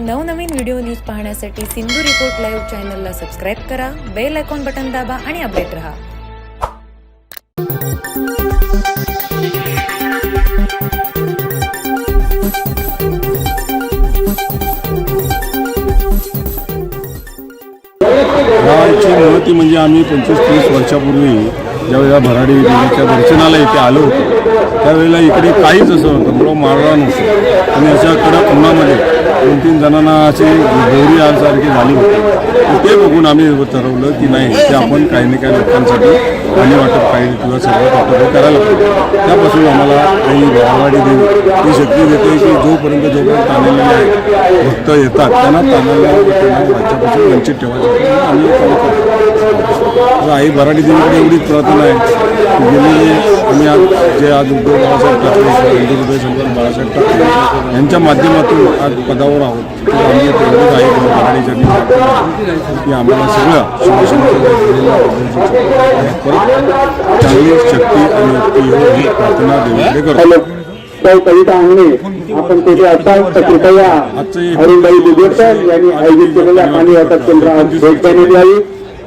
नवनवीन video news पाहण्यासाठी Sindhu report live चॅनलला सबस्क्राईब करा बेल आयकॉन बटन दाबा आणि अपडेट रहा. गावाची महती म्हणजे आम्ही पंचवीस तीस वर्षापूर्वी ज्यावेळेला भराडी देवीच्या दर्शनाला इथे आलो होतो त्यावेळेला इकडे काहीच असं होतं मुळं मारला नव्हतं. आणि अशा कडक उन्हामध्ये दोन तीन जणांना अशी गोरी आजसारखी झाली होती. ते बघून आम्ही ठरवलं की नाही ते आपण काही ना काही लोकांसाठी पाणी वाटप पाहिजे किंवा सर्वात वाटप करायला पाहिजे. त्यापासून आम्हाला काही भराडी देवी ही शक्ती देते की जोपर्यंत जोपर्यंत ताणलेले भक्त येतात त्यांना ताणायला त्यांना राज्यापासून वंचित ठेवायचं. आम्ही तर आई भराडी देवीकडे एवढीच प्रार्थना आहे की गेली आम्ही आज जे आज उद्धव बाळासाहेब ठाकरे हृदय संघ बाळासाहेब ठाकरे यांच्या माध्यमातून आज पदावर आहोत. तर आम्ही तेवढीच आई भराडीच्या की आम्हाला सगळं शिवसेनेच्या परत चांगली शक्ती आणि युक्ती येऊ ही प्रार्थना देवीकडे करतो. कविता अंगणे आपण तेथे असाल तर कृपया अरुणबाई यांनी आयोजित केलेल्या पाणी वाटप भेट देण्यात यावी.